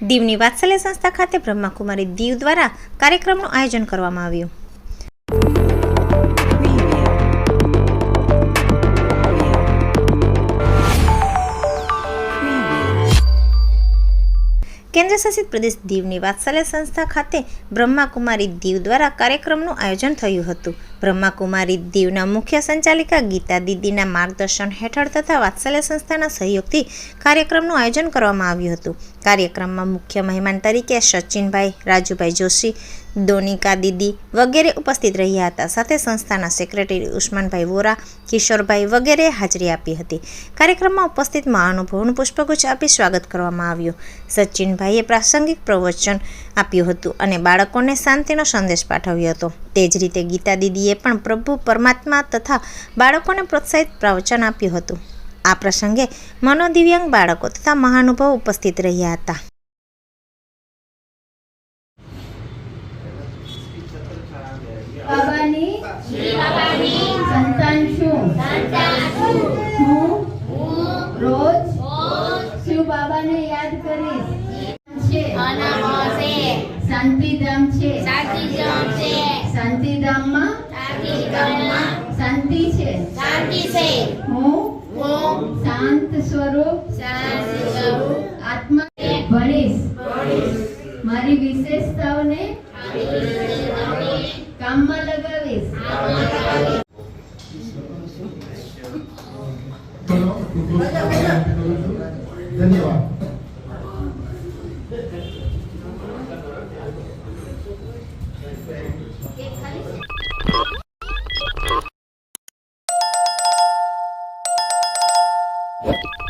દીવની વાત્સલ્ય સંસ્થા ખાતે બ્રહ્માકુમારી દીવ દ્વારા કાર્યક્રમનું આયોજન કરવામાં આવ્યું. કેન્દ્ર શાસિત પ્રદેશ દીવની વાત્સલ્ય સંસ્થા ખાતે બ્રહ્માકુમારી દીવ દ્વારા કાર્યક્રમનું આયોજન થયું હતું. બ્રહ્માકુમારી દીવના મુખ્ય સંચાલિકા ગીતા દીદીના માર્ગદર્શન હેઠળ તથા વાત્સલ્ય સંસ્થાના સહયોગથી કાર્યક્રમનું આયોજન કરવામાં આવ્યું હતું. કાર્યક્રમમાં મુખ્ય મહેમાન તરીકે સચિનભાઈ, રાજુભાઈ જોશી દોનિકા દીદી વગેરે ઉપસ્થિત રહ્યા હતા. સાથે સંસ્થાના સેક્રેટરી ઉસ્માનભાઈ વોરા, કિશોરભાઈ વગેરે હાજરી આપી હતી. કાર્યક્રમમાં ઉપસ્થિત મહાનુભાવોનું પુષ્પગુચ્છ આપી સ્વાગત કરવામાં આવ્યું. સચિનભાઈએ પ્રાસંગિક પ્રવચન આપ્યું હતું અને બાળકોને શાંતિનો સંદેશ પાઠવ્યો હતો. તે જ રીતે ગીતા દીદીએ પણ પ્રભુ પરમાત્મા તથા બાળકોને પ્રોત્સાહિત પ્રવચન આપ્યું હતું. આ પ્રસંગે મનોદિવ્યાંગ બાળકો તથા મહાનુભાવ ઉપસ્થિત રહ્યા હતા. બાબાની સંતાન છું. હું રોજ શિવ બાબાને યાદ કરીશ. છે. શાંતિધામ છે. શાંતિધામમાં શાંતિ છે? હું? શાંત સ્વરૂપ? આત્મા? ભણીશ. મારી વિશેષતાઓને કામમાં લગાવીશ. ધન્યવાદ. What?